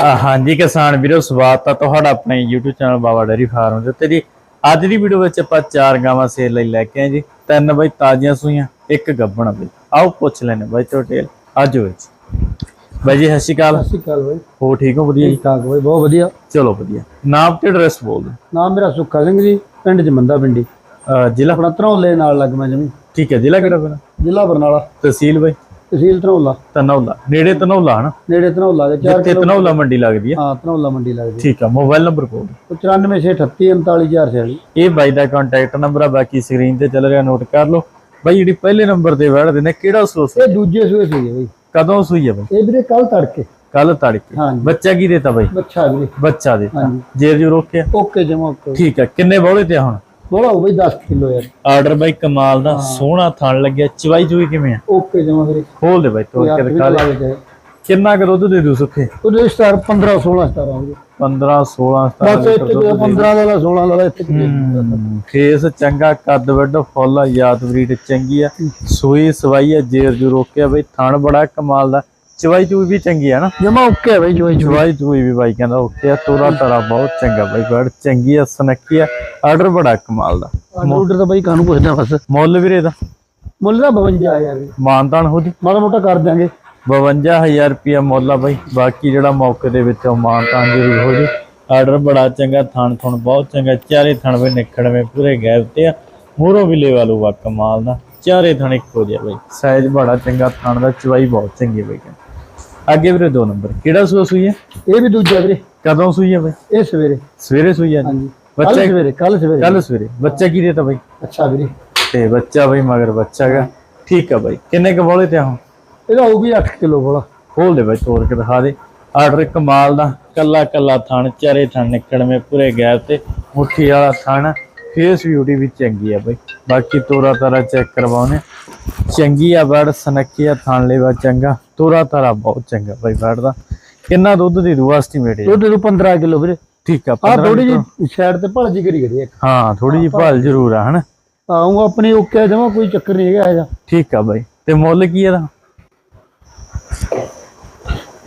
ਹਾਂਜੀ ਕਿਸਾਨ ਵੀਰੋ ਸਵਾਗਤ ਆ ਤੁਹਾਡਾ ਆਪਣੇ YouTube channel Baba dairy farm ਦੇ ਉੱਤੇ ਜੀ। ਅੱਜ ਦੀ ਵੀਡੀਓ ਵਿੱਚ ਆਪਾਂ ਚਾਰ ਗਾਵਾਂ ਸੇਲ ਲਈ ਲੈ ਕੇ ਆਏ ਜੀ। ਤਿੰਨ ਬਈ ਤਾਜ਼ੀਆਂ ਸੂਈਆਂ ਇੱਕ ਗੱਬਣ ਬਈ। ਆਓ ਪੁੱਛ ਲੈਣੇ ਬਾਈ ਟੋਟੇਲ ਅੱਜ ਵਿੱਚ। ਬਾਈ ਜੀ ਸਤਿ ਸ਼੍ਰੀ ਅਕਾਲ। ਸਤਿ ਸ਼੍ਰੀ ਅਕਾਲ ਬਾਈ। ਹੋ ਠੀਕ ਹੋ? ਵਧੀਆ ਜੀ? ਠੀਕ ਠਾਕ ਬਾਈ ਬਹੁਤ ਵਧੀਆ। ਚਲੋ ਵਧੀਆ। ਨਾਮ ਤੇ ਐਡਰੈਸ ਬੋਲ ਦਿਓ। ਨਾਮ ਮੇਰਾ ਸੁੱਖਾ ਸਿੰਘ ਜੀ ਪਿੰਡ ਜਮੰਦਾ ਪਿੰਡੀ। ਜ਼ਿਲ੍ਹਾ? ਆਪਣਾ ਧਰੌਲੇ ਨਾਲ ਲੱਗ ਮੈਂ ਜਮੀ। ਠੀਕ ਹੈ ਜ਼ਿਲ੍ਹਾ ਕਿਹੜਾ ਪੈਣਾ ਜ਼ਿਲ੍ਹਾ ਬਰਨਾਲਾ। ਤਹਿਸੀਲ ਬਾਈ। ਤਹਿਸੀਲ ਧਰੌਲਾ ਤਨੌਲਾ ਨੇੜੇ ਤਨੌਲਾ ਹਨਾ? ਨੇੜੇ ਧਰੌਲਾ ਦੇ 4 ਜਿੱਥੇ ਤਨੌਲਾ ਮੰਡੀ ਲੱਗਦੀ ਹੈ ਹਾਂ ਧਰੌਲਾ ਮੰਡੀ ਲੱਗਦੀ ਠੀਕ ਆ ਮੋਬਾਈਲ ਨੰਬਰ ਬੋਲ ਦਿਓ। 9468394446 ਇਹ ਬਾਈ ਦਾ ਕੰਟੈਕਟ ਨੰਬਰ ਆ ਬਾਕੀ ਸਕਰੀਨ ਤੇ ਚੱਲ ਰਿਹਾ ਨੋਟ ਕਰ ਲਓ। ਬਾਈ ਜਿਹੜੀ ਪਹਿਲੇ ਨੰਬਰ ਤੇ ਵੜਦੇ ਨੇ ਕਿਹੜਾ ਸੋਸ ਇਹ ਦੂਜੇ ਸੂਏ ਸੀਗੇ ਬਾਈ। ਕਦੋਂ ਸੂਈ ਹੈ ਬਾਈ? ਇਹ ਵੀਰੇ ਕੱਲ ਤੜਕੇ। ਕੱਲ ਤੜਕੇ। ਬੱਚਾ ਕੀ ਦੇਤਾ ਬਾਈ? ਬੱਚਾ ਵੀਰੇ। ਬੱਚਾ ਦੇ ਜੇਰ ਜੂ ਰੋਕਿਆ? ਓਕੇ ਜਮਾ ਓਕੇ। ਠੀਕ ਹੈ ਕਿੰਨੇ ਬੋਲੇ ਤੇ ਆ ਹੁਣ? ਬੋਲਾ ਹੋ ਬਾਈ 10 ਕਿਲੋ ਯਾਰ। ਆਰਡਰ ਬਾਈ ਕਮਾਲ ਦਾ ਸੋਹਣਾ ਥਣ ਲੱਗਿਆ ਚਵਾਈ ਚੂਈ ਕਿਵੇਂ ਆ? ਓਕੇ ਜਮਾ ਵੀਰੇ। ਖੋਲ ਦੇ ਬਾਈ ਤੋੜ ਕੇ ਦਿਖਾ ਦੇ। ਕਿੰਨਾ ਕੁ ਦੁੱਧ ਦੇ ਦੂ ਸੁੱਖੇ? ਉਹਦੇ ਸਟਾਰ 15 16 ਸਟਾਰ ਆਉਂਗੇ 15 16 ਬਸ 17 ਇੱਥੇ 15 ਦਾ 16 ਦਾ ਇੱਥੇ ਕਿਤੇ ਹਮ, ਫੇਸ ਚੰਗਾ ਕੱਦ ਵੱਡ ਫੁੱਲ ਆ ਯਾਦ ਬਰੀਡ ਚੰਗੀ ਆ। ਸੂਈ ਸਵਾਈ ਆ ਜੇਰ ਜੂ ਰੋਕਿਆ ਬਈ ਥਣ ਬੜਾ ਕਮਾਲ ਦਾ। ਚਵਾਈ ਚੂਈ ਵੀ ਚੰਗੀ ਆ ਨਾ। ਜਮਾ ਓਕੇ ਹੈ ਬਾਈ ਜੋ ਚਵਾਈ ਚੂਈ ਵੀ ਬਾਈ ਕਹਿੰਦਾ ਓਕੇ ਆ ਤੋਰਾ ਤਾਰਾ ਬਹੁਤ ਚੰਗਾ ਬਾਈ ਬੜ ਚੰਗੀ ਆ ਸਨੱਕੀ ਆ ਆਰਡਰ ਬੜਾ ਕਮਾਲ ਦਾ। ਆਰਡਰ ਤਾਂ ਬਾਈ ਕਾਹਨੂੰ ਪੁੱਛਦਾ ਬਸ। ਮੁੱਲ ਵੀਰੇ ਦਾ। ਮੁੱਲ ਦਾ 52000 ਵੀ ਮਾਨਤਾਨ ਹੋ ਜੀ ਮਾੜਾ ਮੋਟਾ ਕਰ ਦਿਆਂਗੇ। 52000 ਰੁਪਿਆ ਮੁੱਲ ਆ ਬਾਈ ਬਾਕੀ ਜਿਹੜਾ ਮੌਕੇ ਦੇ ਵਿੱਚੋਂ ਮਾਨਤਾਨ ਜ਼ਰੂਰ ਹੋ ਜੀ ਆਰਡਰ ਬੜਾ ਚੰਗਾ ਥਣ ਥਣ ਬਹੁਤ ਚੰਗਾ ਚਾਰੇ ਥਣ ਵੀ ਨਿਕੜਵੇਂ ਪੂਰੇ ਗੈਪ ਤੇ ਆ। ਮੂਰੋਂ ਵੀ ਲੈਵਾ ਲੂਗਾ ਕਮਾਲ ਦਾ। ਚਾਰੇ ਥਣ ਇੱਕੋ ਜਿਹਾ ਬਾਈ। ਸਾਈਜ਼ ਬੜਾ ਚੰਗਾ ਥਣ ਦਾ ਚਵਾਈ ਬਹੁਤ ਚੰਗੀ ਬਾਈ। ਅੱਗੇ ਵੀਰੇ ਦੋ ਨੰਬਰ। ਕਿਹੜਾ ਸੂਆ ਸੂਈ ਹੈ? ਇਹ ਵੀ ਦੂਜਾ ਵੀਰੇ। ਕਦੋਂ ਸੂਈ ਹੈ ਬਾਈ? ਇਹ ਸਵੇਰੇ। ਸਵੇਰੇ ਸੂਈ ਹੈ? ਹਾਂਜੀ। ਕੱਲ ਬੱਚਾ ਸਵੇਰੇ ਕੱਲ ਸਵੇਰੇ। ਕੱਲ ਸਵੇਰੇ। ਬੱਚਾ ਕੀ ਦੇਤਾ ਬਾਈ? ਅੱਛਾ ਵੀਰੇ। ਤੇ ਬੱਚਾ ਬਾਈ ਮਗਰ ਬੱਚਾ ਹੈਗਾ। ਠੀਕ ਆ ਬਾਈ। ਕਿੰਨੇ ਕ ਬੋਲੇ ਤੇ ਆ ਹੁਣ? ਇਹਦਾ ਹੋਊ ਵੀ 8 ਕਿਲੋ ਬੋਲਾ। ਖੋਲ ਦੇ ਬਾਈ ਤੋੜ ਕੇ ਦਿਖਾ ਦੇ। ਆਰਡਰ ਕਮਾਲ ਦਾ ਕੱਲਾ ਕੱਲਾ ਥਣ ਚਾਰੇ ਥਣ ਨਿਕੜਵੇਂ ਪੂਰੇ ਗੈਪ ਤੇ ਮੁੱਠੀ ਵਾਲਾ ਥਣ। ਫੇਸ ਬਿਊਟੀ ਵੀ ਚੰਗੀ ਆ ਬਾਈ। ਬਾਕੀ ਤੋਰਾ ਤਾਰਾ ਚੈੱਕ ਕਰਵਾਉਣੇ। ਚੰਗੀ ਆ ਬੜ ਸਨੱਕੀ ਆ ਥਣ ਲੈਵਾ ਚੰਗਾ। ਤੋਰਾ ਤਾਰਾ ਬਹੁਤ ਚੰਗਾ ਬਾਈ ਬੜ ਦਾ। ਕਿੰਨਾ ਦੁੱਧ ਦੀ ਦੂ ਐਸਟੀਮੇਟ ਹੈ? ਦੁੱਧ ਨੂੰ 15 ਕਿਲੋ ਵੀਰੇ। ਠੀਕ ਆ ਆ 15 ਥੋੜੀ ਜੀ ਸਾਈਡ ਤੇ ਭਲਜੀ ਕਰੀ ਕਰੀ ਇੱਕ। ਹਾਂ ਥੋੜੀ ਜੀ ਭਾਲ ਜ਼ਰੂਰ ਆ ਹਨਾ? ਆਉਂਗਾ ਆਪਣੀ ਓਕੇ ਜਮਾ ਕੋਈ ਚੱਕਰ ਨਹੀਂ ਹੈਗਾ ਇਹਦਾ। ਠੀਕ ਆ ਬਾਈ। ਤੇ ਮੁੱਲ ਕੀ ਇਹਦਾ?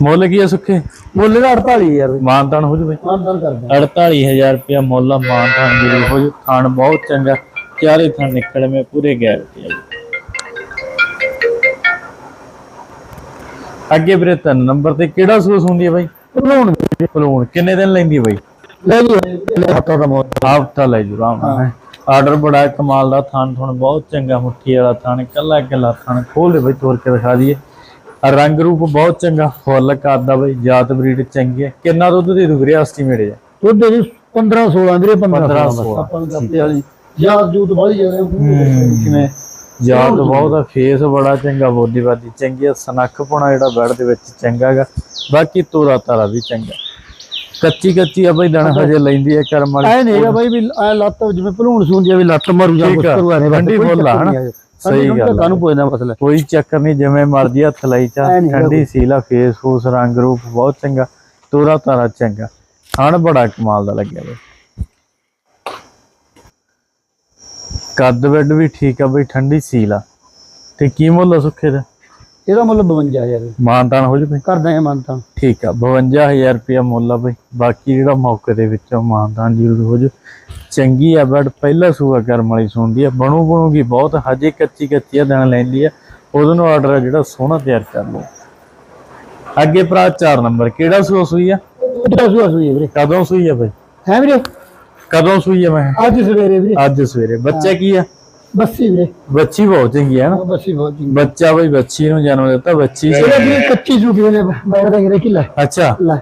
ਮੁੱਲ ਕੀ ਆ ਸੁੱਖੇ? ਮੁੱਲ ਦਾ 48000 ਵੀਰੇ ਮਾਨਤਾਨ ਹੋ ਜੂ ਬਾਈ। ਮਾਨਦਾਨ ਕਰਦੇ 48000 ਰੁਪਇਆ ਮੁੱਲ ਆ, ਮਾਨਤਾਨ ਜ਼ਰੂਰ ਹੋ ਜੂ। ਥਣ ਬਹੁਤ ਚੰਗਾ। ਚਾਰੇ ਥਣ ਨਿਕਲਵੇਂ ਪੂਰੇ ਗੈਰ ਤੇ ਆ। ਅੱਗੇ ਵੀਰੇ ਤਿੰਨ ਨੰਬਰ ਤੇ ਕਿਹੜਾ ਸੂਸ ਹੁੰਦੀ ਹੈ ਬਾਈ? ਬਣਾਉਣ ਪਲੂਣ ਕਿੰਨੇ ਦਿਨ ਲੈਂਦੀ ਹੈ ਬਾਈ? ਲੈ ਜੀ ਹੱਥਾਂ ਦਾ ਮੋੜ ਹਫਤਾ ਲੈ ਜੂ ਆਰਾਮ ਨਾਲ। ਆਰਡਰ ਬੜਾ ਕਮਾਲ ਦਾ ਥਣ ਥਣ ਬਹੁਤ ਚੰਗਾ ਮੁੱਠੀ ਵਾਲਾ ਥਣ ਕੱਲਾ ਕੱਲਾ ਥਣ ਖੋਲ ਦੇ ਬਾਈ ਤੋੜ ਕੇ ਦਿਖਾ ਦਈਏ। ਰੰਗ ਰੂਪ ਬਹੁਤ ਚੰਗਾ ਫੁੱਲ ਕਰਦਾ ਬਾਈ ਜਾਤ ਬਰੀਡ ਚੰਗੀ ਹੈ। ਕਿੰਨਾ ਦੁੱਧ ਦੇ ਦੂ ਵੀਰੇ ਐਸਟੀਮੇਟ ਹੈ ਦੁੱਧ ਜੀ 15 16 ਵੀਰੇ 15 15, 16 ਆਪਾਂ ਨੂੰ ਦੱਸਦੇ ਵਾਲੀ ਯਾਦ ਜੂਤ ਵਾਲੀ ਜ਼ਿਆਦਾ ਕਿਵੇਂ? ਜਾਤ ਬਹੁਤ ਆ ਫੇਸ ਬੜਾ ਚੰਗਾ ਬੋਦੀ ਬਾਦੀ ਚੰਗੀ ਆ ਸਨੱਖ ਪੁਣਾ ਜਿਹੜਾ ਬੈਡ ਦੇ ਵਿੱਚ ਚੰਗਾ ਹੈਗਾ। ਬਾਕੀ ਤੋਰਾ ਤਾਰਾ ਵੀ ਚੰਗਾ। ਕੱਚੀ ਕੱਚੀ ਆ ਬਈ ਦਣ ਹਜੇ ਲੈਂਦੀ ਹੈ ਕਰਮ ਵਾਲੀ। ਐ ਨਹੀਂ ਹੈਗਾ ਬਾਈ ਵੀ ਐ ਲੱਤ ਜਿਵੇਂ ਭਲੂਣ ਸੁੰਦੀ ਆ ਵੀ ਲੱਤ ਮਾਰੂ ਜਾਂ ਕੁਛ ਆ। ਐ ਠੰਡੀ ਫੁੱਲ ਆ ਹਨਾ? ਸਹੀ ਗੱਲ। ਕਾਨੂੰ ਪੁੱਛਦਾ ਮਸਲਾ। ਕੋਈ ਚੱਕਰ ਨਹੀਂ ਜਿਵੇਂ ਮਰਜ਼ੀ ਹੱਥ ਲਾਈ ਚਾ ਠੰਡੀ ਸੀਲਾ ਫੇਸ ਫੂਸ ਰੰਗ ਰੂਪ ਬਹੁਤ ਚੰਗਾ ਤੋਰਾ ਤਾਰਾ ਚੰਗਾ। ਹਣ ਬੜਾ ਕਮਾਲ ਦਾ ਲੱਗਿਆ ਬਈ ਕੱਦ ਬੈਡ ਵੀ ਠੀਕ ਆ ਬਈ ਠੰਡੀ ਸੀਲਾ। ਤੇ ਕੀ ਮੁੱਲ ਸੁੱਖੇ ਦਾ? ਇਹਦਾ ਮੁੱਲ 52000 ਮਾਨਤਾਨ ਹੋ ਜਵੇ ਕਰ ਦਾਂਗੇ ਮੰਨਤਾ ਠੀਕ ਆ 52000 ਰੁਪਇਆ ਮੁੱਲ ਆ ਬਈ। ਬਾਕੀ ਜਿਹੜਾ ਮੌਕੇ ਦੇ ਵਿੱਚੋਂ ਮਾਨਦਾਨ ਜ਼ਰੂਰ ਹੋ ਜੂ। ਚੰਗੀ ਆ ਬੜ ਪਹਿਲਾ ਸੂਆ ਕਰਮ ਵਾਲੀ ਸੁਣਦੀ ਆ। ਬਣੂ ਬਣੂਗੀ ਬਹੁਤ ਹਜੇ ਕੱਚੀ ਕੱਚੀ ਆ ਦਿਨ ਲੈਂਦੀ ਆ। ਉਹਦੇ ਨੂੰ ਆਰਡਰ ਜਿਹੜਾ ਸੋਹਣਾ ਤਿਆਰ ਕਰ ਲਓ। ਅੱਗੇ ਭਰਾ 4 ਨੰਬਰ ਕਿਹੜਾ ਸੂਆ ਸੂਈ ਆ? ਉਹਦਾ ਸੁਆ ਸੂਈ ਵੀਰੇ? ਕਦੋਂ ਸੂਈ ਆ ਬਈ? ਹੈ ਵੀਰੇ? ਕਦੋਂ ਸੂਈ ਆ ਮੈਂ? ਅੱਜ ਸਵੇਰੇ ਵੀਰੇ। ਅੱਜ ਸਵੇਰੇ। ਬੱਚਾ ਕੀ ਆ? ਬੱਸੀ ਵੀਰੇ। ਬੱਚੀ ਬਹੁਤ ਚੰਗੀ ਆ ਨਾ। ਬੱਸੀ ਬਹੁਤ ਚੰਗੀ। ਬੱਚਾ ਬਈ ਬੱਚੀ ਨੂੰ ਜਨਮ ਦਿੱਤਾ ਬੱਚੀ ਇਹਦਾ ਵੀਰੇ ਕੱਚੀ ਸੂਪੀ ਨੇ ਬੈਠ ਦਾ ਕਿਰੇ ਕਿਲਾ ਅੱਛਾ। ਲੈ।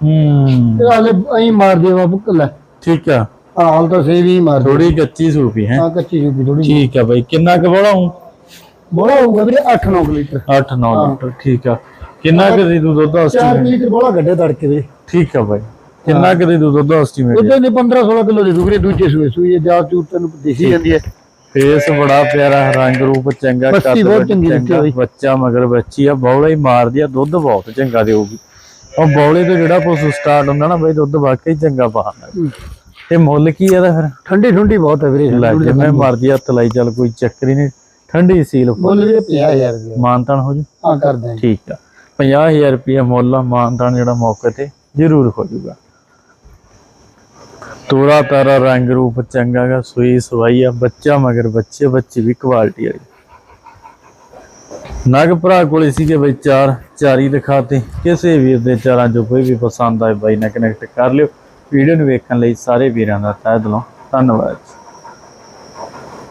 ਹੂੰ। ਇਹਦਾ ਹਲੇ ਐਂ ਮਾਰ ਦੇ ਬਾਬੂ ਲੈ। ਠੀਕ ਆ। ਹਾਲ ਤਾਂ ਸਹੀ ਵੀ ਮਾਰ ਦੇ ਥੋੜੀ ਕੱਚੀ ਸੂਪੀ ਹੈ ਆ ਕੱਚੀ ਸੂਪੀ ਥੋੜੀ ਠੀਕ ਆ ਬਈ। ਕਿੰਨਾ ਕੁ ਬੜਾ ਹੂੰ? ਬੋਲਾ ਹੋਊਗਾ ਵੀਰੇ 8-9 ਲੀਟਰ। 8-9 ਲੀਟਰ ਠੀਕ ਆ। ਕਿੰਨਾ ਕੁ ਦੇ ਦੂ ਦੁੱਧ 4 ਐਸਟੀਮੇਟ ਲੀਟਰ ਬੋਲਾ ਗੱਡੇ ਤੜਕੇ ਦੇ। ਠੀਕ ਆ ਬਾਈ। ਕਿੰਨਾ ਕੁ ਦੇ ਦੂ ਦੁੱਧ ਐਸਟੀਮੇਟ ਉਹਦੇ ਨੇ 15-16 ਕਿਲੋ ਦੇ ਦੂਗਰੇ ਦੂਜੇ ਸੂਏ ਸੂਈ ਜਾ ਚੂਰ ਤੈਨੂੰ ਦਿਖੀ ਜਾਂਦੀ ਹੈ। ਫੇਸ ਬੜਾ ਪਿਆਰਾ ਰੰਗ ਰੂਪ ਚੰਗਾ ਬੱਚੀ ਕੱਦ ਬਹੁਤ ਵੱਡ ਚੰਗੀ ਚੰਗਾ, ਦਿੱਤੀ ਹੋਈ। ਬੱਚਾ ਮਗਰ ਬੱਚੀ ਆ ਬੌਲਾ ਹੀ ਮਾਰਦੀ ਆ ਦੁੱਧ ਬਹੁਤ ਚੰਗਾ ਦੇਊਗੀ। ਉਹ ਬੌਲੇ ਤੋਂ ਜਿਹੜਾ ਪਸ਼ੂ ਸਟਾਰਟ ਹੁੰਦਾ ਨਾ ਬਈ ਦੁੱਧ ਵਾਕਈ ਚੰਗਾ ਪਾਉਂਦਾ ਤੇ ਮੁੱਲ ਕੀ ਇਹਦਾ ਫਿਰ? ਠੰਡੀ ਠੰਡੀ ਬਹੁਤ ਹੈ ਵੀਰੇ ਜਿਵੇਂ ਮਰਜ਼ੀ ਹੱਥ ਲਾਈ ਚੱਲ ਕੋਈ ਚੱਕਰ ਹੀ ਨਹੀਂ। ਠੰਡੀ ਸੀਲ ਬੋਲ ਵੀਰੇ 50000 ਰੁਪਏ ਮਾਨਤਾਨ ਹੋ ਜੂ? ਹਾਂ ਕਰ ਦਾਂਗੇ ਠੀਕ ਆ। 50000 ਰੁਪਏ ਮੁੱਲ ਆ ਮਾਨਤਾਨ ਜਿਹੜਾ ਮੌਕੇ ਤੇ ਜ਼ਰੂਰ ਹੋ ਜਾਊਗਾ ਤੋਰਾ ਤਾਰਾ ਰੰਗ ਰੂਪ ਚੰਗਾ ਗਾ, ਸੂਈ ਸਵਾਈ ਆ, ਬੱਚਾ ਮਗਰ ਬੱਚੇ ਬੱਚੇ ਵੀ ਕੁਆਲਿਟੀ ਵਾਲੀ ਨਗ ਭਰਾ ਕੋਲੇ ਸੀਗੇ ਬਈ ਚਾਰ, ਚਾਰੀ ਦਿਖਾਤੇ। ਕਿਸੇ ਵੀਰ ਦੇ ਚਾਰਾਂ ਚੋਂ ਕੋਈ ਵੀ ਪਸੰਦ ਆਏ ਬਾਈ ਨਾਲ ਕਨੈਕਟ ਕਰ ਲਿਓ। ਵੀਡੀਓ ਨੂੰ ਵੇਖਣ ਲਈ ਸਾਰੇ ਵੀਰਾਂ ਦਾ ਤਹਿ ਦਿਲੋਂ ਧੰਨਵਾਦ